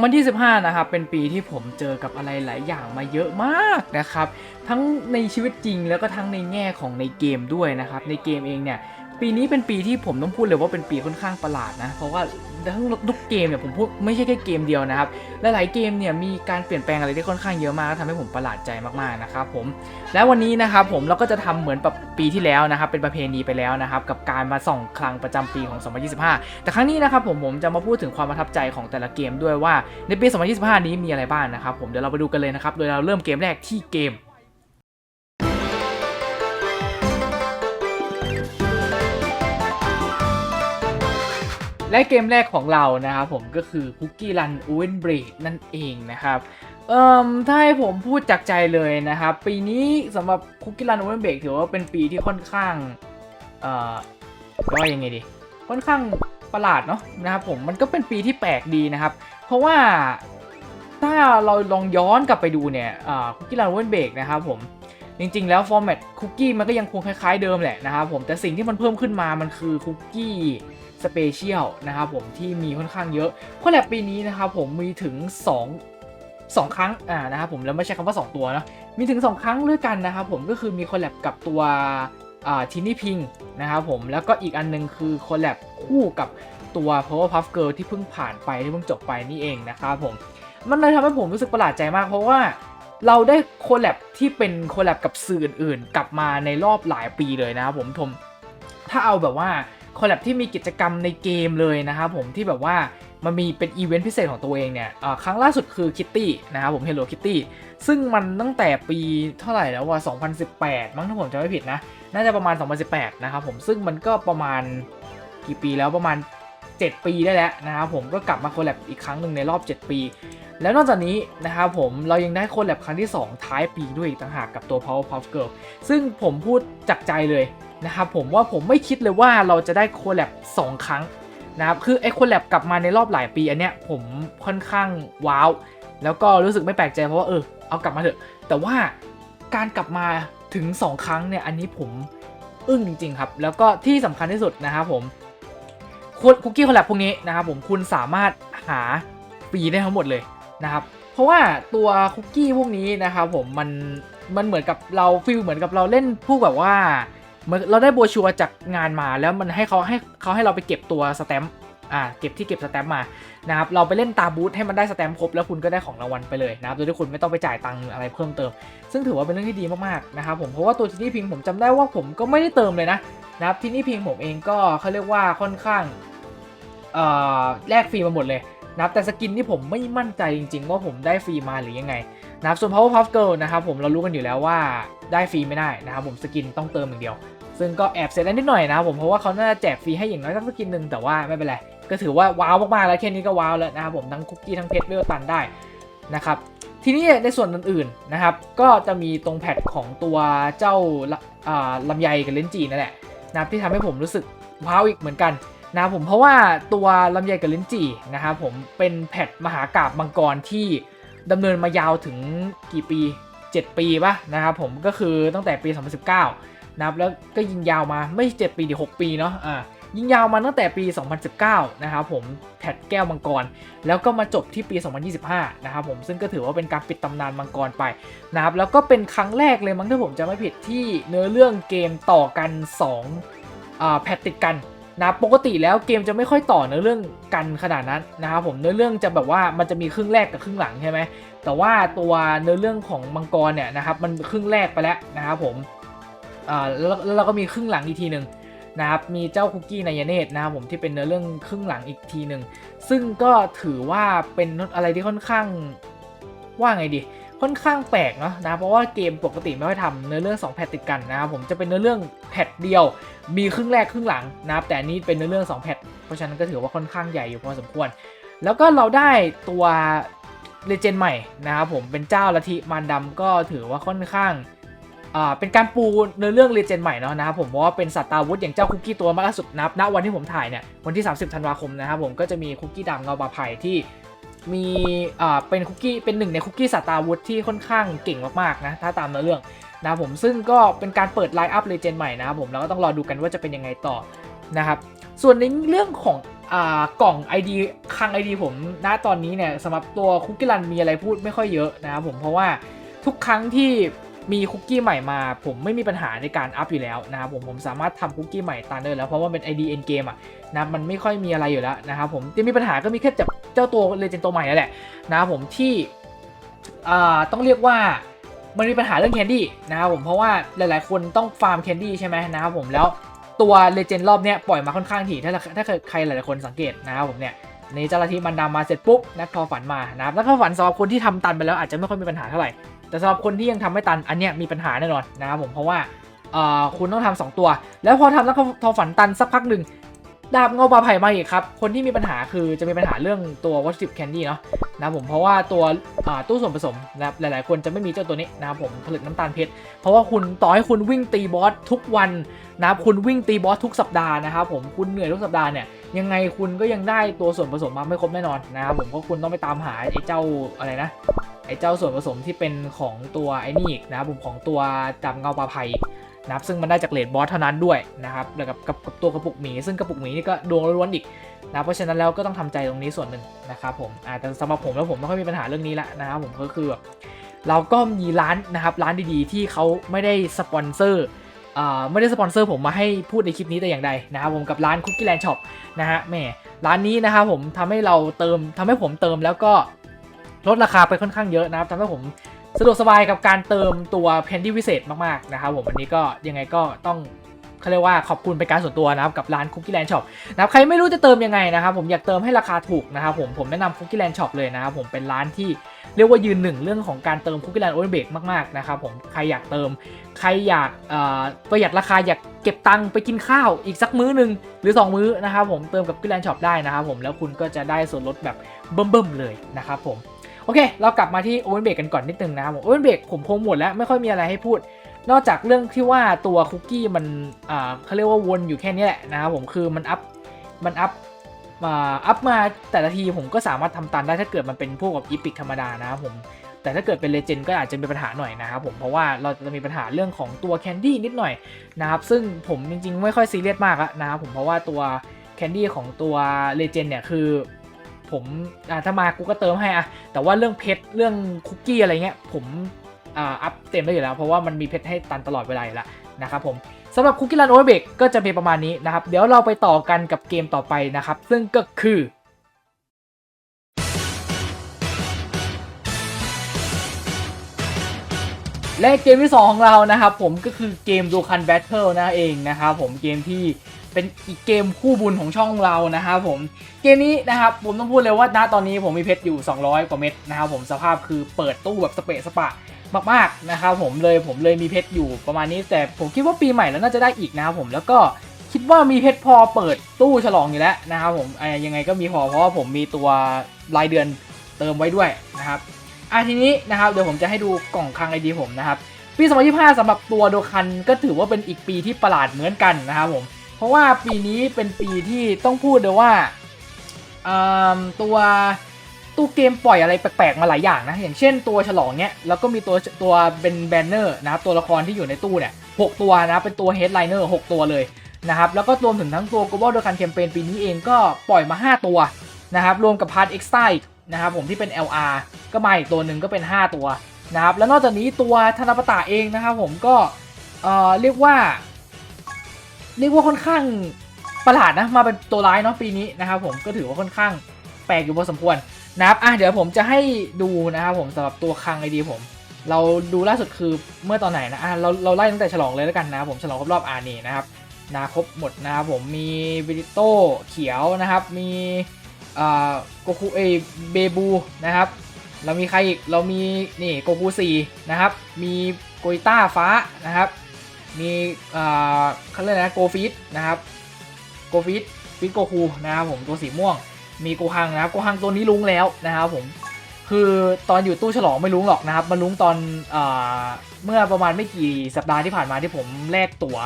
2025 นะครับ เป็นปีที่ผมเจอกับอะไรหลายอย่างมาเยอะมากนะครับ ทั้งในชีวิตจริงแล้วก็ทั้งในแง่ของในเกมด้วยนะครับ ในเกมเองเนี่ย ปีนี้เป็นปีที่ผมต้องพูดเลยว่าเป็นปีค่อนข้างประหลาดนะ เพราะว่าทั้งทุกเกมเนี่ยผมพูดไม่ใช่แค่เกมเดียวนะครับ หลายๆเกมเนี่ยมีการเปลี่ยนแปลงอะไรที่ค่อนข้างเยอะมากทำให้ผมประหลาดใจมากๆนะครับผม แล้ววันนี้นะครับผมเราก็จะทำเหมือนแบบปีที่แล้วนะครับ เป็นประเพณีไปแล้วนะครับ กับการมาส่องคลังประจำปีของ 2025 แต่ครั้งนี้นะครับผมผมจะมาพูดถึงความประทับใจของแต่ละเกมด้วยว่าในปี 2025 นี้มีอะไรบ้างนะครับผมเดี๋ยวเราไปดูกันเลยนะครับโดยเราเริ่มเกมแรกที่เกม และเกมแรกของเรานะครับผมก็คือ Cookie Run o v e n Break นั่นเองนะครับเอ่มถ้าให้ผมพูดจากใจเลยนะครับ ปีนี้สำหรับ Cookie Run o v e n Break ถือว่าเป็นปีที่ค่อนข้างเอ่อว่ายังไงดี ค่อนข้างประหลาดเนาะนะครับผมมันก็เป็นปีที่แปลกดีนะครับ เพราะว่าถ้าเราลองย้อนกลับไปดูเนี่ยคุกกี้รันเวนเบกนะครับผมจริงๆ แล้วฟอร์แมตคุกกี้มันก็ยังคงคล้ายๆเดิมแหละนะครับผมแต่สิ่งที่มันเพิ่มขึ้นมามันคือคุกกี้ สเปเชียลนะครับผมที่มีค่อนข้างเยอะข้อแลบปีนี้นะครับผมมีถึง 2 2 ครั้งอ่านะครับผมแล้วไม่ใช่คำว่า 2 ตัวนะมีถึง 2 ครั้งด้วยกันนะครับผมก็คือมีคอลแลบกับตัวอ่าทินนี่พิงนะครับผมแล้วก็อีกอันนึงคือคอลแลบคู่กับตัว Powerpuff Girl ที่เพิ่งผ่านไปที่เพิ่งจบไปนี่เองนะครับผมมันเลยทำให้ผมรู้สึกประหลาดใจมากเพราะว่าเราได้โคแลบที่เป็นโคแลบกับสื่ออื่นๆ กลับมาในรอบหลายปีเลยนะครับผมผม ถ้าเอาแบบว่า โคแลบที่มีกิจกรรมในเกมเลยนะครับผมที่แบบว่ามันมีเป็นอีเวนต์พิเศษของตัวเองเนี่ยครั้งล่าสุดคือคิตตี้นะครับผม Hello Kitty ซึ่งมันตั้งแต่ปีเท่าไหร่แล้วว่า 2018 มั้งถ้าผมจำไม่ผิดนะ น่าจะประมาณ 2018 นะครับผม ซึ่งมันก็ประมาณกี่ปีแล้วประมาณ 7 ปีได้แล้วนะครับผมก็กลับมาโคแลบอีกครั้งหนึ่งในรอบ 7 ปี แล้วนอกจากนี้นะครับผมเรายังได้โคแลบครั้งที่ 2 ท้ายปีด้วยอีกต่างหากกับตัว Powerpuff Girl ซึ่งผมพูดจากใจเลย นะครับผมว่าผมไม่คิดเลยว่าเราจะได้โคแลบ2ครั้งนะครับคือไอ้โคแลบกลับมาในรอบหลายปีอันเนี้ยผมค่อนข้างว้าวแล้วก็รู้สึกไม่แปลกใจเพราะว่าเออเอากลับมาเถอะ แต่ว่าการกลับมาถึง 2 ครั้งเนี่ยอันนี้ผมอึ้งจริงๆครับ แล้วก็ที่สำคัญที่สุดนะครับผมคุกกี้คอลแลบพวกนี้นะครับผมคุณสามารถหาฟรีได้ทั้งหมดเลยนะครับเพราะว่าตัวคุกกี้พวกนี้นะครับผมมันมันเหมือนกับเราฟิลเหมือนกับเราเล่นพวกแบบว่า มือนเราได้โบชัวจากงานมาแล้วมันให้เขาให้เขาให้เราไปเก็บตัวสแตมป์อ่าเก็บที่เก็บสแตมป์มานะครับเราไปเล่นตาบูธให้มันได้สแตมป์ครบแล้วคุณก็ได้ของรางวัลไปเลยนะครับโดยที่คุณไม่ต้องไปจ่ายตังค์อะไรเพิ่มเติม ซึ่งถือว่าเป็นเรื่องที่ดีมากๆนะครับผมเพราะว่าตัวทีนี่พิงผมจำได้ว่าผมก็ไม่ได้เติมเลยนะนะครับทีนี่พิงผมเองก็เขาเรียกว่าค่อนข้างเอ่อแลกฟรีมาหมดเลยนะครับแต่สกินที่ผมไม่มั่นใจจริง ๆ ว่าผมได้ฟรีมาหรือยังไงนะครับส่วน Powerpuff Girl นะครับผมเรารู้กันอยู่แล้วว่าได้ฟรีไม่ได้นะครับผมสกินต้องเติมอย่างเดียว ซึ่งก็แอบเสียดายนิดหน่อยนะครับผมเพราะว่าเขาน่าจะแจกฟรีให้อย่างน้อยสักสกินหนึ่งแต่ว่าไม่เป็นไรก็ถือว่าว้าวมากๆแล้วแค่นี้ก็ว้าวแล้วนะครับผมทั้งคุกกี้ทั้งเพชรเวลตันได้นะครับทีนี้ในส่วนอื่นๆนะครับก็จะมีตรงแพทของตัวเจ้าลำไยกับเลนจีนั่นแหละนะที่ทำให้ผมรู้สึกว้าวอีกเหมือนกันนะครับผมเพราะว่าตัวลำไยกับเลนจีนะครับผมเป็นแพทมหากราบมังกรที่ดำเนินมายาวถึงกี่ปี 7 ปีปะนะครับผมก็คือตั้งแต่ปี 2019 นะครับแล้วก็ยิงยาวมาไม่7ปีดิ6ปีเนาะอ่ายิงยาวมาตั้งแต่ปี 2019 นะครับผมแพทแก้วมังกร แล้วก็มาจบที่ปี 2025 นะครับผมซึ่งก็ถือว่าเป็นการปิดตำนานมังกรไปนะครับแล้วก็เป็นครั้งแรกเลยมั้งถ้าผมจะไม่ผิดที่เนื้อเรื่องเกมต่อกัน2อแพทติดกันนะปกติแล้วเกมจะไม่ค่อยต่อเนื้อเรื่องกันขนาดนั้นนะครับผมเนื้อเรื่องจะแบบว่ามันจะมีครึ่งแรกกับครึ่งหลังใช่ไหมแต่ว่าตัวเนื้อเรื่องของมังกรเนี่ยนะครับมันครึ่งแรกไปแล้วนะครับผม อ่าแล้วเราก็มีครึ่งหลังอีกทีหนึ่งนะครับมีเจ้าคุกกี้นายเนตนะครับผมที่เป็นเนื้อเรื่องครึ่งหลังอีกทีหนึ่งซึ่งก็ถือว่าเป็นอะไรที่ค่อนข้างว่าไงดี ค่อนข้างแปลกเนาะนะเพราะว่าเกมปกติไม่ค่อยทำเนื้อเรื่อง2แพทติดกันนะครับผมจะเป็นเนื้อเรื่องแพทเดียว มีครึ่งแรกครึ่งหลังนะครับแต่นนี้เป็นเนื้อเรื่อง2แพทเพราะฉะนั้นก็ถือว่าค่อนข้างใหญ่อยู่พอสมควร แล้วก็เราได้ตัวเลเจนด์ใหม่นะครับผมเป็นเจ้าลัทธิมารดำก็ถือว่าค่อนข้าง อ่าเป็นการปูเนื้อเรื่องเลเจนด์ใหม่เนาะนะครับผมเพราะว่าเป็นสัตว์ตาวุธอย่างเจ้าคุกกี้ตัวมาล่าสุดนับณวันที่ผมถ่ายเนี่ยวันที่ 30 ธันวาคมนะครับผมก็จะมีคุกกี้ดำเงาบาไผ่ที่มีอ่าเป็นคุกกี้เป็นหนึ่งในคุกกี้สัตว์ตาวุธที่ค่อนข้างเก่งมากๆนะถ้าตามเนื้อเรื่องนะครับผมซึ่งก็เป็นการเปิดไลน์อัพเลเจนด์ใหม่นะครับผมแล้วก็ต้องรอดูกันว่าจะเป็นยังไงต่อนะครับส่วนในเรื่องของอกล่อง ID คลัง ID ผมณตอนนี้เนี่ยสำหรับตัวคุกกี้รันมีอะไรพูดไม่ค่อยเยอะนะครับผมเพราะว่าทุกครั้งที่ มีคุกกี้ใหม่มา ผมไม่มีปัญหาในการอัพอยู่แล้วนะครับผมผมสามารถทำคุกกี้ใหม่ตามได้แล้ว เพราะว่าเป็น ID end game อะนะมันไม่ค่อยมีอะไรอยู่แล้วนะครับผมที่มีปัญหาก็มีแค่จับเจ้าตัวเลเจนตัวใหม่นั่นแหละนะครับผมที่อ่าต้องเรียกว่ามันมีปัญหาเรื่องแคนดี้นะครับผมเพราะว่าหลาย ๆ คนต้องฟาร์มแคนดี้ใช่ไหมนะครับผมแล้วตัวเลเจนด์รอบเนี้ยปล่อยมาค่อนข้างถี่ถ้าถ้าใครหลาย ๆ คนสังเกตนะครับผมเนี่ยในเจ้าหน้าที่มันดำมาเสร็จปุ๊บนักทอฝันมานะครับนักทอฝันสำหรับคนที่ทำตันไปแล้วอาจจะไม่ค่อยมีปัญหาเท่าไหร่ แต่สำหรับคนที่ยังทำไม่ตันอันเนี้ยมีปัญหาแน่นอนนะครับผมเพราะว่าเอ่อคุณต้องทำสองตัว แล้วพอทำนักทอฝันตันสักพักหนึ่งดาบเงาปลาไผ่มาอีกครับ คนที่มีปัญหาคือจะมีปัญหาเรื่องตัววัตถุดิบแคนดี้เนาะนะผมเพราะว่าตัวตู้ส่วนผสมนะครับหลายๆ คนจะไม่มีเจ้าตัวนี้นะครับผมผลึกน้ำตาลเพชร เพราะว่าคุณต่อให้คุณวิ่งตีบอสทุกวัน นะครับคุณวิ่งตีบอสทุกสัปดาห์นะครับผมคุณเหนื่อยทุกสัปดาห์เนี่ยยังไงคุณก็ยังได้ตัวส่วนผสมมาไม่ครบแน่นอนนะครับผมเพราะคุณต้องไปตามหาไอ้เจ้าอะไรนะไอ้เจ้าส่วนผสมที่เป็นของตัวไอ้นี่อีกนะครับผมของตัวดาบเงาปลาไผ่นะครับซึ่งมันได้จากเลดบอสเท่านั้นด้วยนะครับแล้วกับกับกับตัวกระปุกหมีซึ่งกระปุกหมีนี่ก็ดวงล้วนอีกนะเพราะฉะนั้นแล้วก็ต้องทำใจตรงนี้ส่วนหนึ่งนะครับผมอาแต่สำหรับผมแล้วผมไม่ค่อยมีปัญหาเรื่องนี้ละนะครับผมก็คือแบบเราก็มีร้านนะครับร้านดีๆ ที่เขาไม่ได้สปอนเซอร์ ไม่ได้สปอนเซอร์ผมมาให้พูดในคลิปนี้แต่อย่างใดนะครับผมกับร้าน Cookie Land Shop นะฮะแม่ร้านนี้นะครับผมทำให้เราเติมทำให้ผมเติมแล้วก็ลดราคาไปค่อนข้างเยอะนะครับทำให้ผมสะดวกสบายกับการเติมตัวเพนที่พิเศษมากๆนะครับผมวันนี้ก็ยังไงก็ต้องเขาเรียกว่าขอบคุณเป็นการส่วนตัวนะครับกับร้าน Cookie Land Shop นะครับใครไม่รู้จะเติมยังไงนะครับผมอยากเติมให้ราคาถูกนะครับผมผมแนะนำ Cookie Land Shop เลยนะครับผมเป็นร้านที่ เรียกว่ายืนหนึ่งเรื่องของการเติม Cookie Land Open Break มากๆนะครับผมใครอยากเติม ใครอยากประหยัดราคาอยากเก็บตังค์ไปกินข้าวอีกสักมื้อหนึ่งหรือ 2 มื้อนะครับผมเติมกับ Cookie Land Shop ได้นะครับผมแล้วคุณก็จะได้ส่วนลดแบบเบิ่มๆเลยนะครับผมโอเค เรากลับมาที่ Open Break กันก่อนนิดนึงนะครับผม Open Break ผมคงหมดแล้วไม่ค่อยมีอะไรให้พูด นอกจากเรื่องที่ว่าตัวคุกกี้มันเขาเรียกว่าวนอยู่แค่นี้แหละนะครับผมคือมันอัพมันอัพ อัพมาแต่ละทีผมก็สามารถทำตามได้ถ้าเกิดมันเป็นพวกแบบอีพิกธรรมดานะครับผมแต่ถ้าเกิดเป็นเลเจนด์ก็อาจจะมีปัญหาหน่อยนะครับผมเพราะว่าเราจะมีปัญหาเรื่องของตัวแคนดี้นิดหน่อยนะครับซึ่งผมจริงๆ ไม่ค่อยซีเรียสมากอะนะครับผมเพราะว่าตัวแคนดี้ของตัวเลเจนด์เนี่ยคือผมอถ้ามากูก็เติมให้อะแต่ว่าเรื่องเพชรเรื่องคุกกี้อะไรเงี้ยผมอ,อัพเต็มได้อยู่แล้ว เพราะว่ามันมีเพชรให้ตันตลอดเวลาอยู่แล้วนะครับผม สำหรับคุกกี้รันโอเวอร์เบกก็จะเป็นประมาณนี้นะครับ เดี๋ยวเราไปต่อกันกับเกมต่อไปนะครับ ซึ่งก็คือและเกมที่ 2 ของเรานะครับผมก็คือเกมดูคันแบทเทิลนั่นเองนะครับผมเกมที่เป็นอีกเกมคู่บุญของช่องเรานะครับผมเกมนี้นะครับผมต้องพูดเลยว่าณตอนนี้ผมมีเพชรอยู่ 200 กว่าเม็ดนะครับผมสภาพคือเปิดตู้แบบสเปะสปะ มากๆนะครับผมเลยผมเลยมีเพชรอยู่ประมาณนี้ แต่ผมคิดว่าปีใหม่แล้วน่าจะได้อีกนะครับผมแล้วก็คิดว่ามีเพชรพอเปิดตู้ฉลองอยู่แล้วนะครับผมอะยังไงก็มีพอเพราะว่าผมมีตัวรายเดือนเติมไว้ด้วยนะครับอะทีนี้นะครับเดี๋ยวผมจะให้ดูกล่องคลังไอดีผมนะครับปี2025สำหรับตัวโดคันก็ถือว่าเป็นอีกปีที่ประหลาดเหมือนกันนะครับผมเพราะว่าปีนี้เป็นปีที่ต้องพูดเลยว่าอ่า ตัวตู้เกมปล่อยอะไรแปลกๆมาหลายอย่างนะ อย่างเช่นตัวฉลองเนี้ยแล้วก็มีตัวตัวเป็นแบนเนอร์นะครับตัวละครที่อยู่ในตู้เนี่ยหกตัวนะเป็นตัวเฮดไลเนอร์หกตัวเลยนะครับแล้วก็รวมถึงทั้งตัว Global โดคันแคมเปญปีนี้เองก็ปล่อยมา 5 ตัวนะครับรวมกับพาร์ทเอ็กซ์ไอีกนะครับผมที่เป็น LR ก็มาอีกตัวหนึ่งก็เป็น 5 ตัวนะครับแล้วนอกจากนี้ตัวธนปตะเองนะครับผมก็เอ่อเรียกว่า เรียกว่าค่อนข้างประหลาดนะมาเป็นตัวร้ายเนาะปีนี้นะครับผมก็ถือว่าค่อนข้างแปลกอยู่พอสมควร นะครับอะเดี๋ยวผมจะให้ดูนะครับผมสำหรับตัวคังไอดีผม เราดูล่าสุดคือเมื่อตอนไหนนะอะเราเราไล่ตั้งแต่ฉลองเลยแล้วกันนะครับผมฉลองครบรอบอานี่นะครับนาครบหมดนะครับผมมีวิดิโต้เขียวนะครับมีอ่าโกคูเอเบบูนะครับเรามีใครอีกเรามีนี่โกคูสี่นะครับมีโกอิต้าฟ้านะครับมีอ่าเขาเรียกนะโกฟิตนะครับโกฟิตฟิตโกคูนะครับผมตัวสีม่วง มีโกฮังนะครับโกฮังตัวนี้ลุ้งแล้วนะครับผมคือตอนอยู่ตู้ฉลองไม่ลุ้งหรอกนะครับมาลุ้งตอนอเมื่อประมาณไม่กี่สัปดาห์ที่ผ่านมาที่ผมแลกตั๋ว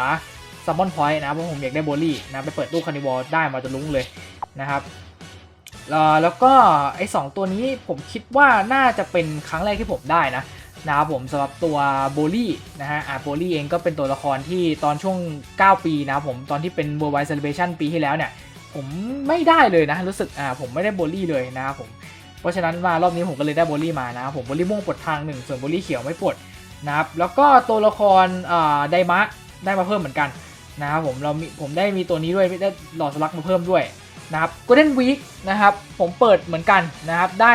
ซัมมอนพอยต์นะเพราะผมอยากได้โบลี่นะไปเปิดตู้คานิวอลได้มาจะลุ้งเลยนะครับแล้วก็ไอ้สองตัวนี้ผมคิดว่าน่าจะเป็นครั้งแรกที่ผมได้นะนะครับผมสำหรับตัวโบลี่นะฮะอ่าโบลี่เองก็เป็นตัวละครที่ตอนช่วง 9 ปีนะผมตอนที่เป็น Worldwide Celebration ปีที่แล้วเนี่ย ผมไม่ได้เลยนะ รู้สึกอ่าผมไม่ได้โบลี่เลยนะครับผมเพราะฉะนั้นมารอบนี้ผมก็เลยได้โบลี่มานะครับผมโบลี่ม่วงปลดทางหนึ่งส่วนโบลี่เขียวไม่ปลดนะครับแล้วก็ตัวละครอ่าไดมะได้มาเพิ่มเหมือนกันนะครับผมเรามีผมได้มีตัวนี้ด้วยได้หลอดสลักมาเพิ่มด้วยนะครับ Golden Week นะครับผมเปิดเหมือนกันนะครับได้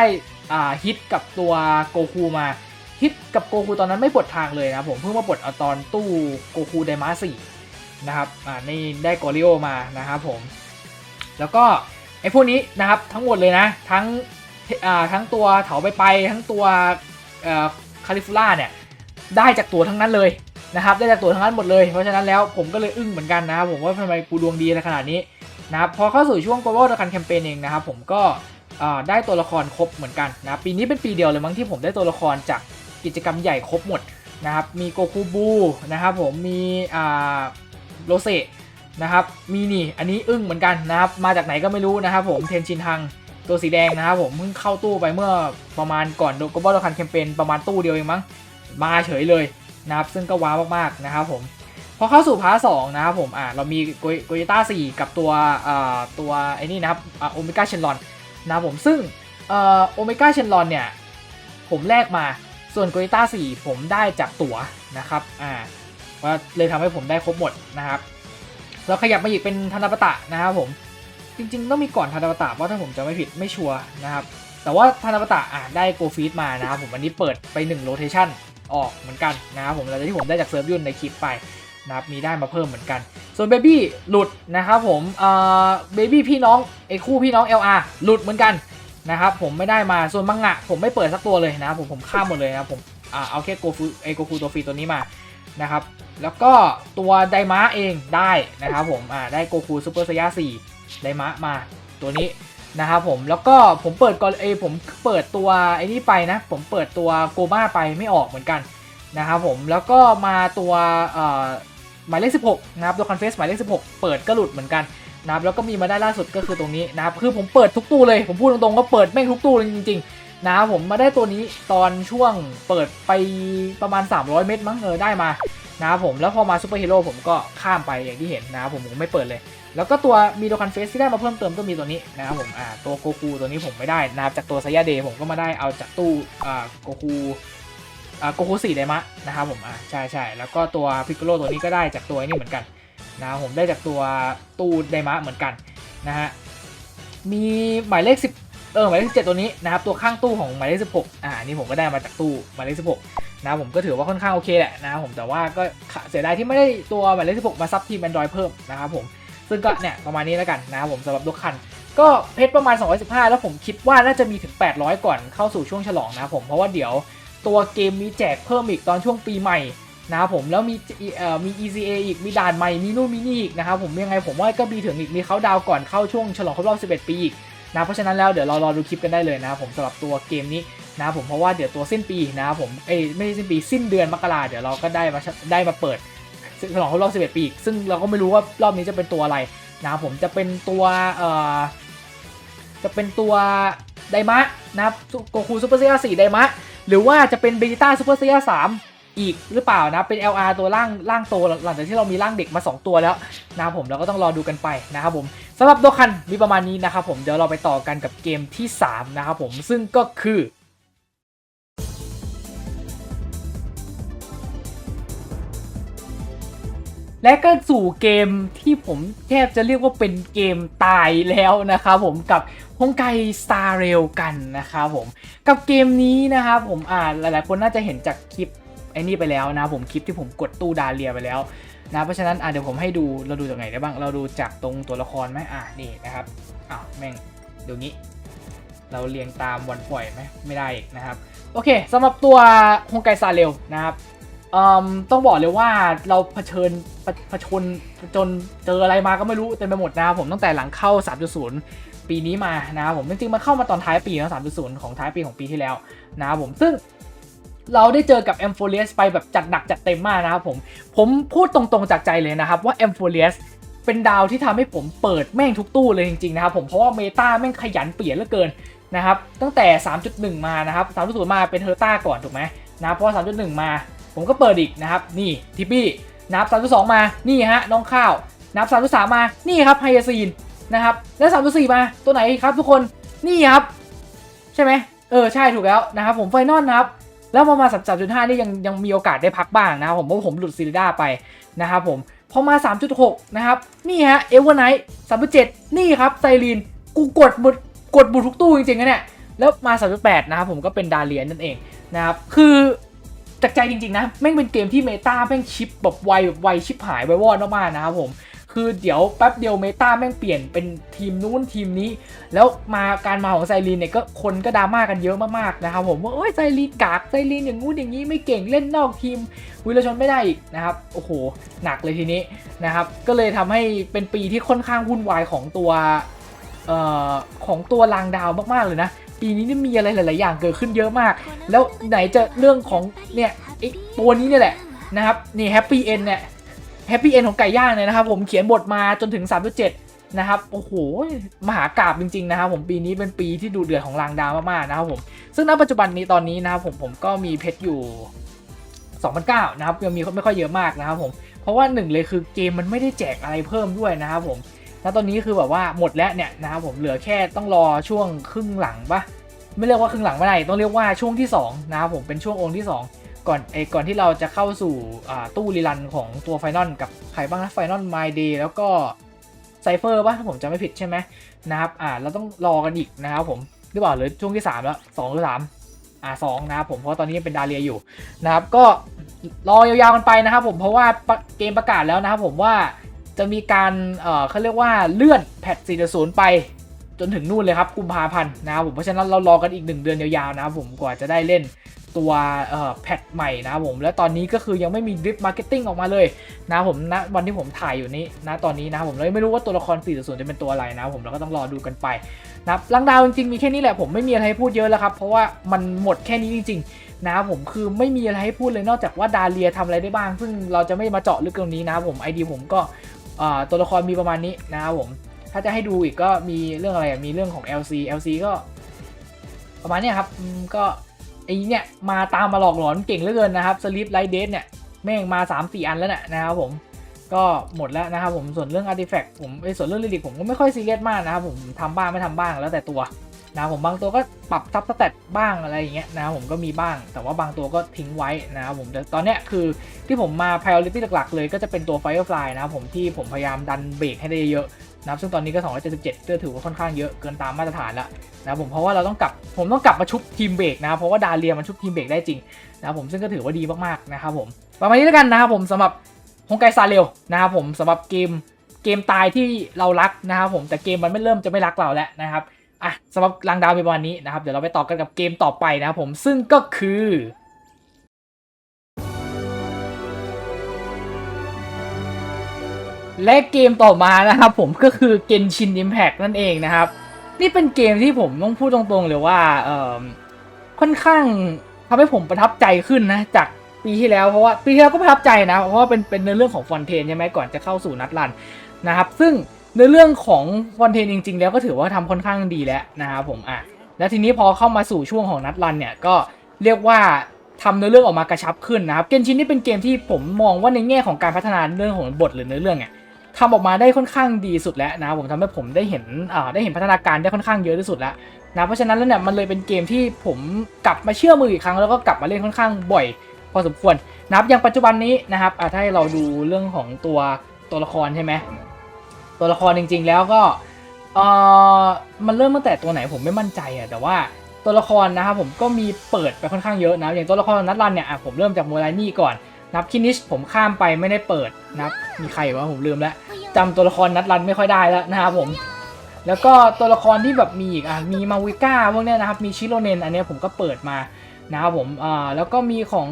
อ่าฮิตกับตัวโกคูมาฮิตกับโกคูตอนนั้นไม่ปลดทางเลยนะครับผมเพิ่งมาปลดเอาตอนตู้โกคูไดมะสี่นะครับอ่านี่ได้กอริโอมานะครับผม แล้วก็ไอ้พวกนี้นะครับทั้งหมดเลยนะทั้งทั้งตัวเถาไปไปทั้งตัวคาลิฟูล่าเนี่ยได้จากตัวทั้งนั้นเลยนะครับได้จากตัวทั้งนั้นหมดเลยเพราะฉะนั้นแล้วผมก็เลยอึ้งเหมือนกันนะครับผมว่าทำไมกูดวงดีในขนาดนี้นะครับพอเข้าสู่ช่วง global กันแคมเปญเองนะครับผมก็ได้ตัวละครครบเหมือนกันนะปีนี้เป็นปีเดียวเลยมั้งที่ผมได้ตัวละครจากกิจกรรมใหญ่ครบหมดนะครับมีโกคูบูนะครับผมมีโรเซ นะครับมีนี่อันนี้อึ้งเหมือนกันนะครับมาจากไหนก็ไม่รู้นะครับผมเทนชินทังตัวสีแดงนะครับผมเพิ่งเข้าตู้ไปเมื่อประมาณก่อนโดกบอลคันแคมเปญประมาณตู้เดียวเองมั้งมาเฉยเลยนะครับซึ่งก็ว้าวมากๆนะครับผมพอเข้าสู่พาร์ทสองนะครับผมอ่าเรามีโกยต้าสี่กับตัวอ่าตัวไอ้นี่นะครับโอเมก้าเชนลอนนะครับผมซึ่งโอเมก้าเชนลอนเนี่ยผมแลกมาส่วนโกยต้าสี่ผมได้จากตั๋วนะครับอ่าว่าเลยทำให้ผมได้ครบหมดนะครับ เราขยับมาอีกเป็นธนาปตะนะครับผมจริง ๆ ต้องมีก่อนธนาปตะเพราะถ้าผมจะไม่ผิดไม่ชัวร์นะครับแต่ว่าธนาปตะอะได้โกฟีดมานะครับผมอันนี้เปิดไป1โรเทชันออกเหมือนกันนะครับผมหลังจากที่ผมได้จากเซิร์ฟยุ่นในคลิปไปนะครับมีได้มาเพิ่มเหมือนกัน ส่วนเบบี้หลุดนะครับผมเอ่อเบบี้พี่น้องไอ้คู่พี่น้อง LR หลุดเหมือนกันนะครับผมไม่ได้มาส่วนมังงะผมไม่เปิดสักตัวเลยนะครับผมผมข้ามหมดเลยนะครับผมอ่าเอาแค่โกฟูไอโกคูตัวฟรีตัวนี้มา นะครับ แล้วก็ตัวไดมะเองได้นะครับผมอ่าได้โกคูซูเปอร์ไซย่า4ไดมะมาตัวนี้นะครับผมแล้วก็ผมเปิดก่อนเอผมเปิดตัวไอ้นี่ไปนะ ผมเปิดตัวโกมาไปไม่ออกเหมือนกันนะครับผมแล้วก็มาตัวเอ่อหมายเลข 16 นะครับตัวคอนเฟสหมายเลข 16 เปิดก็หลุดเหมือนกันนะครับแล้วก็มีมาได้ล่าสุดก็คือตรงนี้นะครับคือผมเปิดทุกตู้เลย ผมพูดตรงๆก็เปิดแม่งทุกตู้เลยจริงๆ นะผมมาได้ตัวนี้ตอนช่วงเปิดไปประมาณ 300 เม็ดมั้งเออได้มานะผมแล้วพอมาซูเปอร์ฮีโร่ผมก็ข้ามไปอย่างที่เห็นนะผมผมไม่เปิดเลย แล้วก็ตัวมีโดคันเฟสที่ได้มาเพิ่มเติมก็มีตัวนี้นะครับผมอ่าตัวโกคูตัวนี้ผมไม่ได้นะครับจากตัวไซยาเดย์ผมก็มาได้เอาจากตู้อ่าโกคูอ่าโกคูสี่ไดมะนะครับผมอ่าใช่ใช่แล้วก็ตัวพิกโกโลตัวนี้ก็ได้จากตัวนี้เหมือนกันนะผมได้จากตัวตู้ไดมะเหมือนกันนะฮะมีหมายเลขสิบ เออหมายเลขเจ็ดตัวนี้นะครับตัวข้างตู้ของหมายเลขสิบหกอ่านี่ผมก็ได้มาจากตู้หมายเลขสิบหกนะผมก็ถือว่าค่อนข้างโอเคแหละนะครับผมแต่ว่าก็เสียดายที่ไม่ได้ตัวหมายเลข16มาซับทีม Android เพิ่มนะครับผมซึ่งก็เนี่ยประมาณนี้แล้วกันนะครับผมสำหรับรถคันก็เพชรประมาณ 215 แล้วผมคิดว่าน่าจะมีถึง 800 ก่อนเข้าสู่ช่วงฉลองนะผมเพราะว่าเดี๋ยวตัวเกมมีแจกเพิ่มอีกตอนช่วงปีใหม่นะครับผมแล้วมีเอ่อมี ECA อีกมีด่านใหม่มีนู่นมีนี่อีกนะครับผมยังไงผมว่าก็มีถึงอีกมีเขาดาวก่อนเข้าช่วงฉลองครบรอบ 11 ปีอีก นะเพราะฉะนั้นแล้วเดี๋ยวเรารอดูคลิปกันได้เลยนะผมสำหรับตัวเกมนี้นะผมเพราะว่าเดี๋ยวตัวสิ้นปีนะผมเอ้ไม่ใช่สิ้นปีสิ้นเดือนมกราเดี๋ยวเราก็ได้มาได้มาเปิดฉลองครบรอบ 11 ปีอีกซึ่งเราก็ไม่รู้ว่ารอบนี้จะเป็นตัวอะไรนะผมจะเป็นตัวเอ่อจะเป็นตัวไดมะนะครับโกคูซูเปอร์เซียสี่ไดมะ หรือว่าจะเป็นเบจิต้าซูเปอร์เซียสาม อีกหรือเปล่านะ เป็น LR ตัวร่างร่างโตหลังจากที่เรามีร่างเด็กมา 2 ตัวแล้วนะครับผมเราก็ต้องรอดูกันไปนะครับผมสำหรับโดคันมีประมาณนี้นะครับผมเดี๋ยวเราไปต่อกันกับเกมที่ 3 นะครับผมซึ่งก็คือและก็สู่เกมที่ผมแทบจะเรียกว่าเป็นเกมตายแล้วนะครับผมกับฮงไก Star Rail กันนะครับผมกับเกมนี้นะครับผมอ่าหลายๆคนน่าจะเห็นจากคลิป ไอ้นี่ไปแล้วนะผมคลิปที่ผมกดตู้ดาเรียไปแล้วนะเพราะฉะนั้นอ่าเดี๋ยวผมให้ดูเราดูจากไหนได้บ้าง เราดูจากตรงตัวละครไหมอ่านี่นะครับอ้าวแม่งเดูงี้เราเรียงตามวันปล่อยไหมไม่ได้อีกนะครับ โอเคสำหรับตัวฮงไกซาเรลนะครับอืมต้องบอกเลยว่าเราเผชิญเผชนจนเจออะไรมาก็ไม่รู้เต็มไปหมดนะครับผมตั้งแต่หลังเข้า 3.0 ปีนี้มานะครับผมจริงๆมันเข้ามาตอนท้ายปีนะ3.0 ของท้ายปีของปีที่แล้วนะครับผมซึ่ง เราได้เจอกับ m อ l i u s ไปแบบจัดหนักจัดเต็มมากนะครับผม ผมพูดตรงๆจากใจเลยนะครับว่า m อ l i u s เป็นดาวที่ทำให้ผมเปิดแม่งทุกตู้เลยจริงๆนะครับผมเพราะว่าเมตาแม่งขยันเปลี่ยนเหลือเกินนะครับตั้งแต่ 3.1 มานะครับ3.0มาเป็นเฮอร์ต้าก่อนถูกไหมนะครับพอ3.1 มา ผมก็เปิดอีกนะครับนี่ทิปปี้นะครับ3.2 มานี่ฮะน้องข้าวนับ3.3 มานี่ครับไฮยาซีนนะครับแล้ว3.4 มาตัวไหนครับทุกคนนี่ครับ ใช่ไหมเออใช่ถูกแล้วนะครับผมไฟนอลนะครับ แล้วพอมา3.5นี่ยังยังมีโอกาสได้พักบ้างนะครับผมเพราะผมหลุดซิลิด้าไปนะครับผมพอมา 3.6 นะครับ นี่ฮะเอเวอร์ไนท์3.7นี่ครับไซรีนกูกดหมดกดบุทุกตู้จริงๆนะเนี่ยแล้วมา 3.8 นะครับผมก็เป็นดาเลียนนั่นเองนะครับคือจากใจจริงๆนะ แม่งเป็นเกมที่เมตาแม่งชิปแบบไวแบบไวชิปหายไววอดมากๆนะครับผม คือเดี๋ยวแป๊บเดียวเมตาแม่งเปลี่ยนเป็นทีมนู้นทีมนี้ แล้วมาการมาของไซรีนเนี่ยก็คนก็ดราม่ากันเยอะมากๆนะครับผมว่าโอ้ยไซรีนกากไซรีนอย่างงู้นอย่างนี้ไม่เก่งเล่นนอกทีมวิลชนไม่ได้อีกนะครับโอ้โหหนักเลยทีนี้นะครับก็เลยทำให้เป็นปีที่ค่อนข้างวุ่นวายของตัวเอ่อของตัวลางดาวมากๆเลยนะปีนี้นี่มีอะไรหลาย ๆ อย่างเกิดขึ้นเยอะมาก แล้วไหนจะเรื่องของเนี่ยไอตัวนี้เนี่ยแหละนะครับนี่แฮปปี้เอนเนี่ย แฮปปี้เอนของไก่ย่างเนี่ยนะครับผมเขียนบทมาจนถึง 3.7 นะครับ โอ้โห มหากราบจริง ๆ นะครับผมปีนี้เป็นปีที่ดูเดือดของลางดาวมากๆนะครับผม ซึ่งณปัจจุบันนี้ตอนนี้นะครับผมผมก็มีเพชรอยู่2,009นะครับยังมีไม่ค่อยเยอะมากนะครับผมเพราะว่าหนึ่งเลยคือเกมมันไม่ได้แจกอะไรเพิ่มด้วยนะครับผมแล้วตอนนี้คือแบบว่าหมดแล้วเนี่ยนะครับผมเหลือแค่ต้องรอช่วงครึ่งหลังปะไม่เรียกว่าครึ่งหลังไม่ได้ต้องเรียกว่าช่วงที่สองนะครับผมเป็นช่วงองค์ที่สอง ก่อนไอ้ก่อนที่เราจะเข้าสู่ตู้รีรันของตัวไฟนอลกับใครบ้างนะไฟนอลไมเดย์แล้วก็ไซเฟอร์ป่ะถ้าผมจำไม่ผิดใช่ไหมนะครับอ่าเราต้องรอกันอีกนะครับผมหรือเปล่าหรือช่วงที่สามแล้วสองหรือสามอ่าสองนะครับผมเพราะตอนนี้ยังเป็นดาเรียอยู่นะครับก็รอยาวๆกันไปนะครับผมเพราะว่าเกมประกาศแล้วนะครับผมว่าจะมีการเอ่อเขาเรียกว่าเลื่อนแพท4.0 ไปจนถึงนู่นเลยครับกุมภาพันธ์นะครับผมเพราะฉะนั้นเรารอกันอีก 1 เดือนยาวๆนะครับผมกว่าจะได้เล่น ตัวแพทใหม่นะผม และตอนนี้ก็คือยังไม่มีดริปมาร์เก็ตติ้งออกมาเลยนะผมณวันที่ผมถ่ายอยู่นี้นะตอนนี้นะผมเลยไม่รู้ว่าตัวละคร4.0จะเป็นตัวอะไรนะผมเราก็ต้องรอดูกันไปนะรับลังดาวจริงๆมีแค่นี้แหละผมไม่มีอะไรให้พูดเยอะแล้วครับ เพราะว่ามันหมดแค่นี้จริงๆนะผมคือไม่มีอะไรให้พูดเลยนอกจากว่าดาเลียทำอะไรได้บ้าง ซึ่งเราจะไม่มาเจาะลึกตรงนี้นะผมไอดีผมก็ตัวละครมีประมาณนี้นะครับผมถ้าจะให้ดูอีกก็มีเรื่องอะไรมีเรื่องของ LC LC ก็ประมาณนี้ครับก็ ไอเนี่ยมาตามมาหลอกหลอนเก่งเหลือเกินนะครับสลิปไลท์เดทเนี่ยแม่งมา 3 4 อันแล้วน่ะนะครับผมก็หมดแล้วนะครับผมส่วนเรื่อง Artifact ผมไอยส่วนเรื่องลิลิกผมก็ไม่ค่อยซีเรียสมากนะครับผมทำบ้างไม่ทำบ้างแล้วแต่ตัวนะครับผมบางตัวก็ปรับซับสแตทบ้างอะไรอย่างเงี้ยนะครับผมก็มีบ้าง แต่ว่าบางตัวก็ทิ้งไว้นะครับผมแต่ตอนเนี้ยคือที่ผมมา priority หลักๆ เลยก็จะเป็นตัว Firefly นะครับผมที่ผมพยายามดันเบรกให้ได้เยอะ นะครับซึ่งตอนนี้ก็ 277ก็ถือว่าค่อนข้างเยอะเกินตามมาตรฐานแล้วนะผมเพราะว่าเราต้องกลับผมต้องกลับมาชุบทีมเบรกนะเพราะว่าดาเรียมันชุบทีมเบรกได้จริงนะครับผมซึ่งก็ถือว่าดีมากๆนะครับผมประมาณนี้แล้วกันนะครับผมสำหรับฮงไกซาเรลนะครับผมสำหรับเกมเกมตายที่เรารักนะครับผมแต่เกมมันไม่เริ่มจะไม่รักเราแล้วนะครับอะสำหรับลังดาวมีประมาณนี้นะครับเดี๋ยวเราไปต่อกันกับเกมต่อไปนะครับผมซึ่งก็คือ และเกมต่อมานะครับผมก็คือ Genshin Impact นั่นเองนะครับ นี่เป็นเกมที่ผมต้องพูดตรงๆเลยว่าเออค่อนข้างทำให้ผมประทับใจขึ้นนะ จากปีที่แล้วเพราะว่าปีที่แล้วก็ประทับใจนะ เพราะว่าเป็นเป็นในเรื่องของฟอนเทนใช่ไหมก่อนจะเข้าสู่นัดรันนะครับ ซึ่งในเรื่องของฟอนเทนจริง ๆ แล้วก็ถือว่าทำค่อนข้างดีแล้วนะครับผมอะแล้วทีนี้พอเข้ามาสู่ช่วงของนัดรันเนี่ยก็เรียกว่าทำเนื้อเรื่องออกมากระชับขึ้นนะครับเกนชินนี่เป็นเกมที่ผมมองว่าในแง่ของการพัฒนาเรื่องของบทหรือเนื้อเรื่องเนี่ย ทำออกมาได้ค่อนข้างดีสุดแล้วนะผมทำให้ผมได้เห็นได้เห็นพัฒนาการได้ค่อนข้างเยอะที่สุดแล้วนะเพราะฉะนั้นแล้วเนี่ยมันเลยเป็นเกมที่ผมกลับมาเชื่อมืออีกครั้งแล้วก็กลับมาเล่นค่อนข้างบ่อย พอสมควรนะครับอย่างปัจจุบันนี้นะครับถ้าให้เราดูเรื่องของตัวตัวละครใช่ไหมตัวละครจริง ๆ แล้วก็เออมันเริ่มตั้งแต่ตัวไหนผมไม่มั่นใจอะแต่ว่าตัวละครนะครับผมก็มีเปิดไปค่อนข้างเยอะนะอย่างตัวละครนัดรันเนี่ยผมเริ่มจากโมไลนี่ก่อน นะครับคินิชผมข้ามไปไม่ได้เปิดนะครับมีใครวะผมลืมแล้วจำตัวละครนัดรันไม่ค่อยได้แล้วนะครับผมแล้วก็ตัวละครที่แบบมีอีกอะมีมาวิก้าพวกเนี้ยนะครับมีชิโรเนนอันเนี้ยผมก็เปิดมานะครับผมอ่าแล้วก็มีของ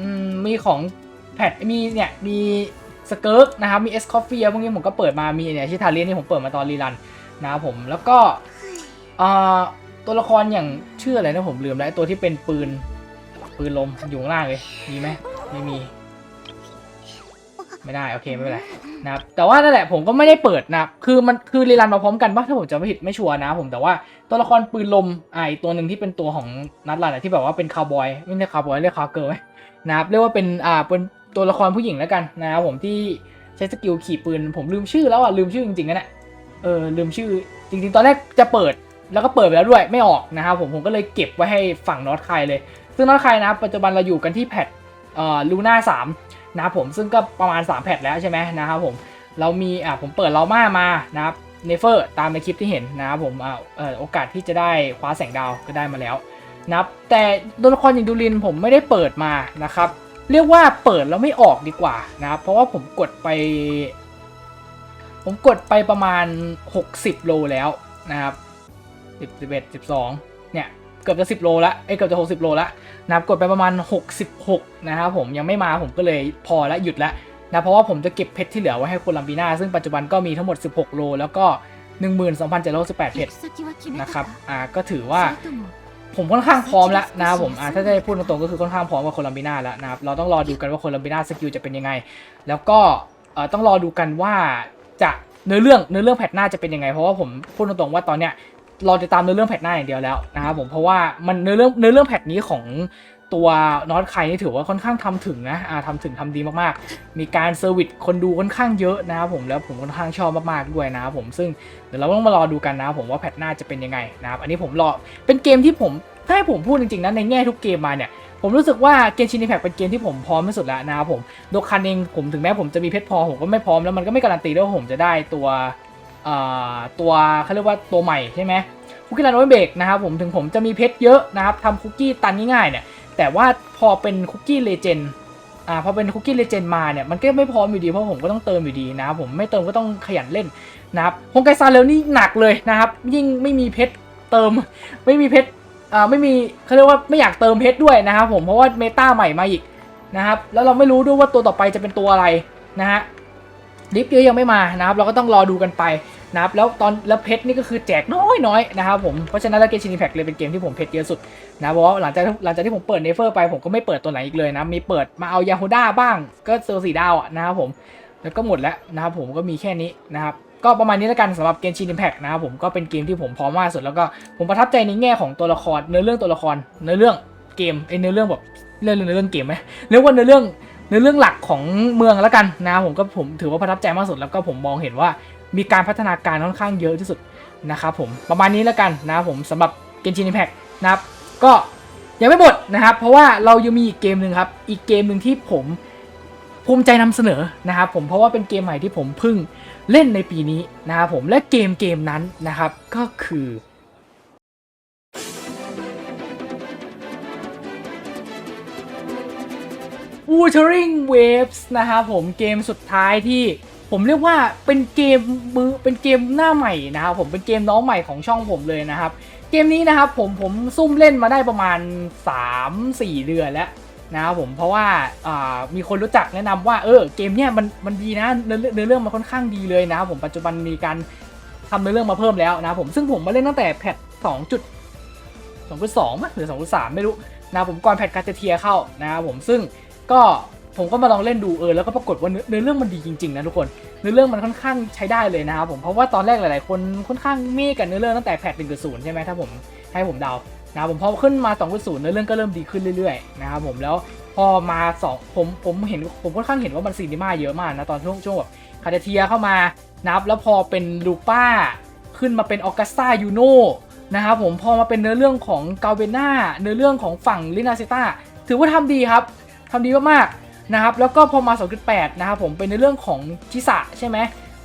อืมมีของแพทมีเนี่ยมีสเกิร์กนะครับมีเอสคอฟฟี่พวกนี้ผมก็เปิดมามีเนี่ยชิทาเลียนนี่ผมเปิดมาตอนรีรันนะครับผมแล้วก็อ่าตัวละครอย่างชื่ออะไรนะผมลืมแล้วไอ้ตัวที่เป็นปืน ปืนลมอยู่ข้างล่างเลย มีไหมไม่มี ไม่ได้โอเคไม่เป็นไรนะครับแต่ว่านั่นแหละผมก็ไม่ได้เปิดนะครับคือมันคือรีรันมาพร้อมกันปะถ้าผมจำไม่ผิดไม่ชัวร์นะผมแต่ว่าตัวละครปืนลมไอตัวหนึ่งที่เป็นตัวของนัดลันที่แบบว่าเป็นคาวบอยไม่ใช่คาวบอยเรียกคาวเกิร์ลไหมนะครับเรียกว่าเป็นอ่าเป็นตัวละครผู้หญิงแล้วกันนะครับผมที่ใช้สกิลขี่ปืนผมลืมชื่อแล้วอะลืมชื่อจริงๆนะเนี่ยเออลืมชื่อจริงๆ ตอนแรกจะเปิดแล้วก็เปิดไปแล้วด้วยไม่ออกนะครับผมผมก็เลยเก็บไว้ให้ฝั่งนอตไคเลย ซึ่งนอตไคนะครับปัจจุบันเราอยู่กันที่แพทเอ่อลูน่าสามนะครับผมซึ่งก็ประมาณ 3 แพทแล้วใช่ไหมนะครับผมเรามีอ่าผมเปิดลอม่ามานะครับเนเฟอร์ตามในคลิปที่เห็นนะครับผมอ่าเออโอกาสที่จะได้คว้าแสงดาวก็ได้มาแล้วนะครับแต่ตัวละครอย่างดูรินผมไม่ได้เปิดมานะครับเรียกว่าเปิดแล้วไม่ออกดีกว่านะครับเพราะว่าผมกดไป ผมกดไปประมาณ 60 โลแล้วนะครับ10 11 12เนี่ยเกือบจะ 10 โลละเอ้ยเกือบจะ 60 โลละ นะครับกดไปประมาณ 66 นะครับผมยังไม่มาผมก็เลยพอแล้วหยุดแล้วนะเพราะว่าผมจะเก็บเพชรที่เหลือไว้ให้โคลัมบีนาซึ่งปัจจุบันก็มีทั้งหมด 16 โล แล้วก็ 12,718 เพชรนะครับอ่าก็ถือว่าผมค่อนข้างพร้อมแล้วนะครับผมอ่าถ้าจะให้พูดตรงๆก็คือค่อนข้างพร้อมกับโคลัมบีนาแล้วนะครับเราต้องรอดูกันว่าโคลัมบีนาสกิลจะเป็นยังไง แล้วก็เอ่อต้องรอดูกันว่าจะเนื้อเรื่องเนื้อเรื่องแพทหน้าจะเป็นยังไง เพราะว่าผมพูดตรงๆว่าตอนเนี้ย เราจะตามเนื้อเรื่องแพทหน้าอย่างเดียวแล้วนะครับผมเพราะว่ามันเนื้อเรื่องเนื้อเรื่องแพทนี้ของตัวนอตไคนี่ถือว่าค่อนข้างทำถึงนะอ่าทำถึงทำดีมากๆ มีการเซอร์วิสคนดูค่อนข้างเยอะนะครับผมแล้วผมค่อนข้างชอบมากๆด้วยนะครับผมซึ่งเดี๋ยวเราต้องมารอดูกันนะครับผมว่าแพทหน้าจะเป็นยังไงนะครับอันนี้ผมรอเป็นเกมที่ผมถ้าให้ผมพูดจริงๆนะในแง่ทุกเกมมาเนี่ยผมรู้สึกว่าเกมชินิแพคเป็นเกมที่ผมพร้อมที่สุดแล้วนะครับผมโดคันเองผมถึงแม้ผมจะมีเพชรพอผมก็ไม่พร้อมแล้วมันก็ไม่การันตีด้วยว่าผมจะได้ตัว ตัวเขาเรียกว่าตัวใหม่ใช่ไหมคุกกี้รันโอเบกนะครับผมถึงผมจะมีเพชรเยอะนะครับทำคุกกี้ตันง่ายๆเนี่ยแต่ว่าพอเป็นคุกกี้เลเจนด์อ่าพอเป็นคุกกี้เลเจนด์มาเนี่ยมันก็ไม่พร้อมอยู่ดีเพราะผมก็ต้องเติมอยู่ดีนะครับผมไม่เติมก็ต้องขยันเล่นนะครับฮงไกซาเรลนี่หนักเลยนะครับยิ่งไม่มีเพชรเติมไม่มีเพชรอ่าไม่มีเขาเรียกว่าไม่อยากเติมเพชรด้วยนะครับผมเพราะว่าเมตาใหม่มาอีกนะครับแล้วเราไม่รู้ด้วยว่าตัวต่อไปจะเป็นตัวอะไรนะฮะ ลิฟเยอะยังไม่มานะครับ เราก็ต้องรอดูกันไปนะครับแล้วตอนแล้วเพชรนี่ก็คือแจกน้อยน้อยๆนะครับผมเพราะฉะนั้นแล้วเกมชินิแพคเลยเป็นเกมที่ผมเพชรเยอะสุดนะเพราะว่าหลังจากหลังจากที่ผมเปิดเนเฟอร์ไปผมก็ไม่เปิดตัวไหนอีกเลยนะมีเปิดมาเอายาฮูด้าบ้าง ก็เซอสีดาวอะนะครับผมแล้วก็หมดแล้วนะครับผมก็มีแค่นี้นะครับก็ประมาณนี้แล้วกันสำหรับเกมชิน Impact นะครับผมก็เป็นเกมที่ผมพร้อมมากสุดแล้วก็ผมประทับใจในแง่ของตัวละครเนื้อเรื่องตัวละครเนื้อเรื่องเกมไอเนื้อเรื่องแบบเรื่องเนื้อเรื่องเกมไหมเรียกว่าเนื้อเรื่อง เนื้อเรื่องหลักของเมืองแล้วกันนะผมก็ผมถือว่าประทับใจมากสุดแล้วก็ผมมองเห็นว่ามีการพัฒนาการค่อนข้างเยอะที่สุดนะครับผมประมาณนี้แล้วกันนะผมสำหรับเกมชิน Impact นะครับก็ยังไม่หมดนะครับ เพราะว่าเรายังมีอีกเกมหนึ่งครับ อีกเกมหนึ่งที่ผมภูมิใจนำเสนอนะครับผมเพราะว่าเป็นเกมใหม่ที่ผมเพิ่งเล่นในปีนี้นะครับผมและเกมเกมนั้นนะครับก็คือ Wuthering Waves นะครับผมเกมสุดท้ายที่ผมเรียกว่าเป็นเกมมือเป็นเกมหน้าใหม่นะครับผมเป็นเกมน้องใหม่ของช่องผมเลยนะครับ เกมนี้นะครับผมผมซุ่มเล่นมาได้ประมาณ 3-4 เดือนแล้วนะครับผมเพราะว่ามีคนรู้จักแนะนำว่าเออเกมเนี้ยมันมันดีนะเนื้อเรื่องมันค่อนข้างดีเลยนะครับผมปัจจุบันมีการทำเนื้อเรื่องมาเพิ่มแล้วนะครับผมซึ่งผมมาเล่นตั้งแต่แพทสองจุดสองจุดสองหรือสองจุดสามไม่รู้นะผมก่อนแพทการเทียเข้านะครับผมซึ่ง ก็ผมก็มาลองเล่นดูเออแล้วก็ปรากฏว่าเนื้อเนื้อเรื่องมันดีจริงๆนะทุกคนเนื้อเรื่องมันค่อนข้างใช้ได้เลยนะครับผมเพราะว่าตอนแรกหลายๆคนค่อนข้างเมฆกับเนื้อเรื่องตั้งแต่แพทหนึ่งจุดศูนย์ใช่ไหมถ้าผมให้ผมเดานะผมพอขึ้นมา2 0เนื้อเรื่องก็เริ่มดีขึ้นเรื่อยๆนะครับผมแล้วพอมา2ผมผมเห็นผมค่อนข้างเห็นว่ามันซีนิมาเยอะมากนะตอนช่วงช่วงแบบคาเดเทียเข้ามานะครับแล้วพอเป็นลูป้าขึ้นมาเป็นออกัสตายูโนนะครับผมพอมาเป็นเนื้อเรื่องของกาเบน่าเนื้อเรื่องของฝั่งลินาเซตาถือว่าทำดีครับ ทำดีมากๆนะครับ แล้วก็พอมา 2.8 นะครับผมเป็นในเรื่องของชิสะใช่ไหม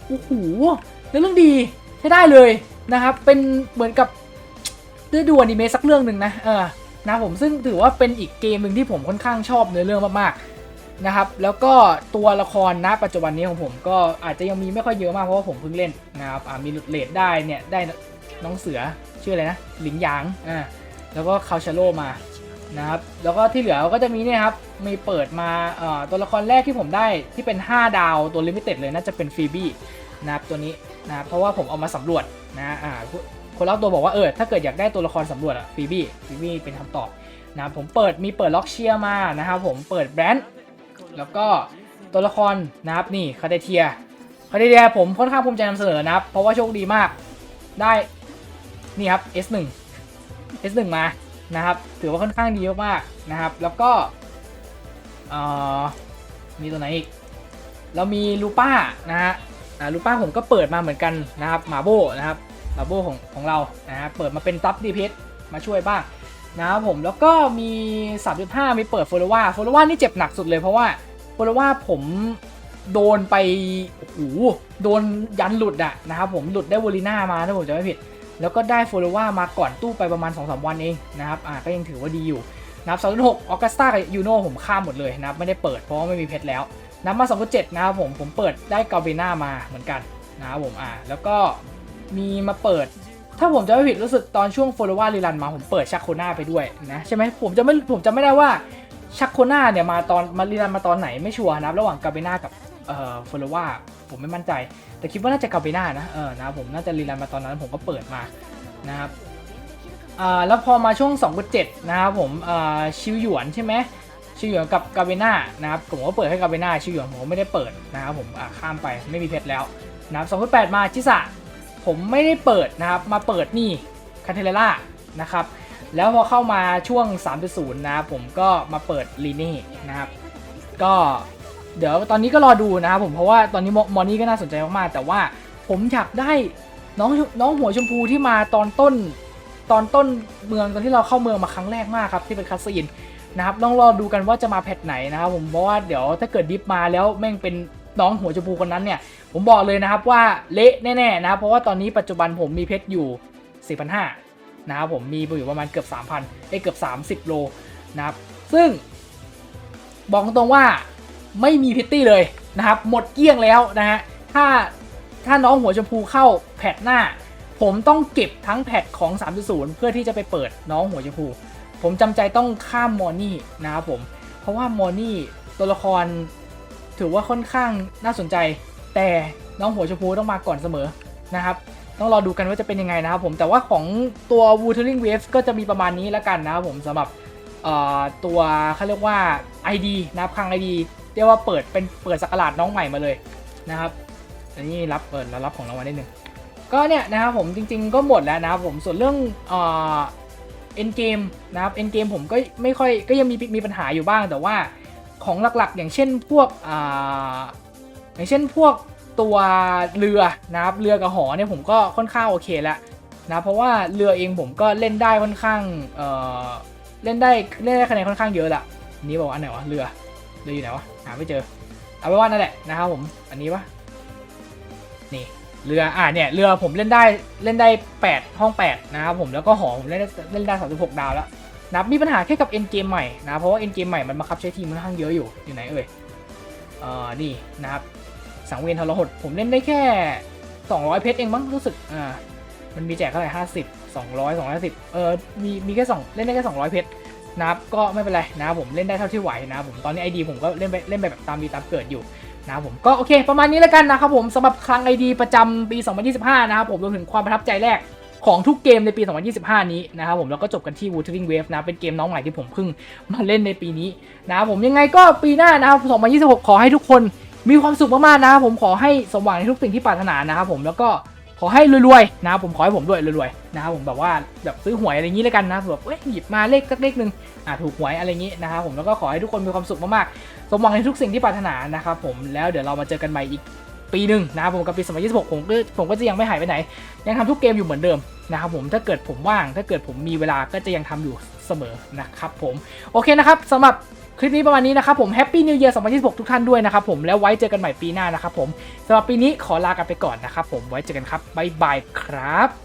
โอ้โหเนื้อเรื่องดีใช้ได้เลยนะครับ เป็นเหมือนกับได้ดูอนิเมะสักเรื่องหนึ่งนะเออนะผมซึ่งถือว่าเป็นอีกเกมหนึ่งที่ผมค่อนข้างชอบเนื้อเรื่องมากๆนะครับ แล้วก็ตัวละครณปัจจุบันนี้ของผมก็อาจจะยังมีไม่ค่อยเยอะมากเพราะว่าผมเพิ่งเล่นนะครับมีหลุดเลดได้เนี่ยได้น้องเสือชื่ออะไรนะหลิงหยางอ่าแล้วก็คาชาโลมา นะครับแล้วก็ที่เหลือก็จะมีเนี่ยครับมีเปิดมาตัวละครแรกที่ผมได้ที่เป็น 5 ดาวตัวลิมิเต็ดเลยน่าจะเป็นฟีบี้นะครับตัวนี้นะเพราะว่าผมเอามาสำรวจนะอ่าคนรอบตัวบอกว่าเออถ้าเกิดอยากได้ตัวละครสำรวจอะฟีบี้ฟีบี้เป็นคำตอบนะผมเปิดมีเปิดล็อกเชียร์มานะครับผมเปิดแบรนด์แล้วก็ตัวละครนะครับนี่คาเดเทียคาเดเดียผมค่อนข้างภูมิใจนำเสนอนะครับเพราะว่าโชคดีมากได้นี่ครับ S1 S1 มา นะครับ ถือว่าค่อนข้างดีมากๆนะครับ แล้วก็มีตัวไหนอีก เรามีลูป้านะฮะลูป้าผมก็เปิดมาเหมือนกันนะครับมาโบนะครับมาโบของของเรานะฮะเปิดมาเป็นซับดีเพชมาช่วยบ้างนะครับผมแล้วก็มี 3.5 มีเปิดโฟลว่าโฟลว่านี่เจ็บหนักสุดเลยเพราะว่าโฟลว่าผมโดนไปโอ้โหโดนยันหลุดอะนะครับผมหลุดได้วอลิน่ามาถ้าผมจะไม่ผิด แล้วก็ได้โฟลว่ามาก่อนตู้ไปประมาณ2-3วันเองนะครับอ่าก็ยังถือว่าดีอยู่นะครับ2.6ออกัสตากับยูโน่ผมข้ามหมดเลยนะครับไม่ได้เปิดเพราะว่าไม่มีเพชรแล้วน้ำมา2.7นะครับผมผมเปิดได้กาเบน่ามาเหมือนกันนะครับผมอ่าแล้วก็มีมาเปิด ถ้าผมจะไม่ผิดรู้สึกตอนช่วงโฟลว่ารีรันมาผมเปิดชักโคน่าไปด้วยนะใช่ไหมผมจะไม่ผมจะไม่ได้ว่าชักโคน่าเนี่ยมาตอนมารีรันมาตอนไหนไม่ชัวร์นะครับระหว่างกาเบน่ากับ เอ่อโฟลว่าผมไม่มั่นใจ แต่คิดว่าน่าจะกาเบน่านะเออนะผมน่าจะรีรันมาตอนนั้นผมก็เปิดมานะครับอ่าแล้วพอมาช่วง 2.7 นะครับผมอ่าชิวหยวนใช่ไหมชิวหยวนกับกาเบน่านะครับผมก็เปิดให้กาเบน่าชิวหยวนผมก็ไม่ได้เปิดนะครับผมอะข้ามไปไม่มีเพชรแล้วนะครับ2.8 มาชิสะผมไม่ได้เปิดนะครับมาเปิดนี่คาเทเลล่านะครับแล้วพอเข้ามาช่วง 3.0 นะครับผมก็มาเปิดลีนี่นะครับก็ เดี๋ยวตอนนี้ก็รอดูนะครับผมเพราะว่าตอนนี้มอนี่ก็น่าสนใจมากๆแต่ว่าผมอยากได้น้องน้องหัวชมพูที่มาตอนต้น ตอนต้นเมืองตอนที่เราเข้าเมืองมาครั้งแรกมากครับที่เป็นคัสซีนนะครับต้องรอดูกันว่าจะมาแพทไหนนะครับผมเพราะว่าเดี๋ยวถ้าเกิดดิฟมาแล้วแม่งเป็นน้องหัวชมพูคนนั้นเนี่ย ผมบอกเลยนะครับว่าเละแน่ๆนะครับเพราะว่าตอนนี้ปัจจุบันผมมีเพชรอยู่ 4,500นะครับผมมีอยู่ประมาณเกือบ 3,000ไอ้เกือบ 30 โลนะครับซึ่งบอกตรงว่า ไม่มีพิตตี้เลยนะครับ หมดเกลี้ยงแล้วนะฮะถ้าถ้าน้องหัวชมพูเข้าแพทหน้า ผมต้องเก็บทั้งแพทของ 3.0 เพื่อที่จะไปเปิดน้องหัวชมพู ผมจำใจต้องข้ามมอร์นี่นะครับผม เพราะว่ามอร์นี่ตัวละครถือว่าค่อนข้างน่าสนใจ แต่น้องหัวชมพูต้องมาก่อนเสมอนะครับ ต้องรอดูกันว่าจะเป็นยังไงนะครับผม แต่ว่าของตัว Wuthering Waves ก็จะมีประมาณนี้แล้วกันนะครับผมสำหรับเอ่อตัวเขาเรียกว่า ID นะครับคลัง ID เรียกว่าเปิดเป็นเปิดสักราชน้องใหม่มาเลยนะครับอันนี้รับเปิดแล้วรับของรางวัลนิดนึงก็เนี่ยนะครับผมจริง ๆก็หมดแล้วนะครับผมส่วนเรื่องเอ่อเอ็นเกมนะครับเอ็นเกมผมก็ไม่ค่อยก็ยังมีมีปัญหาอยู่บ้างแต่ว่าของหลักๆ อย่างเช่นพวกอ่าอย่างเช่นพวกตัวเรือนะครับเรือกับหอเนี่ยผมก็ค่อนข้างโอเคแล้วนะเพราะว่าเรือเองผมก็เล่นได้ค่อนข้างเอ่อเล่นได้เล่นได้คะแนนค่อนข้างเยอะละนนี้บอกว่าอันไหนวะเรือ เรืออยู่ไหนวะ หาไม่เจอ เอาไปว่านั่นแหละนะครับผม อันนี้วะ นี่ เรือ อ่าเนี่ย เรือผมเล่นได้ เล่นได้ 8 ห้อง 8 นะครับผม แล้วก็หอผมเล่นได้เล่นได้36 ดาวแล้วนับมีปัญหาแค่กับเอ็นเกมใหม่นะ เพราะว่าเอ็นเกมใหม่มันบังคับใช้ทีมค่อนข้างเยอะอยู่ อยู่ไหนเอ่ย เอ่อ นี่นะครับ สังเวียนทรหด ผมเล่นได้แค่ 200 เพชรเองมั้ง รู้สึก อ่า มันมีแจกเท่าไหร่50 200 250เออ มี มีแค่2เล่นได้แค่200เพชร นะครับก็ไม่เป็นไรนะรผมเล่นได้เท่าที่ไหวนะผมตอนนี้ไอดีผมก็เล่นไปเล่นไปแบบตามดีตามเกิดอยู่นะครับผมก็โอเค ประมาณนี้แล้วกันนะครับผมสำหรับคลังไอดีประจำปี 2025 นะครับผมรวมถึงความประทับใจแรกของทุกเกมในปี 2025 นี้นะครับผมแล้วก็จบกันที่ Wuthering Wave นะเป็นเกมน้องใหม่ที่ผมเพิ่งมาเล่นในปีนี้นะครับผมยังไงก็ปีหน้านะครับ 2026 ขอให้ทุกคนมีความสุขมากๆนะครับผมขอให้สมหวังในทุกสิ่งที่ปรารถนานะครับผมแล้วก็ อให้รวยๆนะครับผมขอให้ผมด้วยรวยๆนะครับผมแบบว่าแบบซื้อหวยอะไรอย่างนี้แล้วกันนะแบบเอ้ยหยิบมาเลขสักเลขหนึ่งอ่าถูกหวยอะไรอย่างนี้นะครับผมแล้วก็ขอให้ทุกคนมีความสุขมากๆสมหวังในทุกสิ่งที่ปรารถนานะครับผมแล้วเดี๋ยวเรามาเจอกันใหม่อีกปีหนึ่งนะครับผมกับปี2026ผมก็ผมก็จะยังไม่หายไปไหน ยังทำทุกเกมอยู่เหมือนเดิมนะครับผมถ้าเกิดผมว่างถ้าเกิดผมมีเวลาก็จะยังทำอยู่เสมอนะครับผมโอเคนะครับสำหรับ คลิปนี้ประมาณนี้นะครับผมแฮปปี้นิว e a ร์2026 ทุกท่านด้วยนะครับผมแล้วไว้เจอกันใหม่ปีหน้านะครับผมสำหรับปีนี้ขอลากันไปก่อนนะครับผมไว้เจอกันครับบ๊ายบายครับ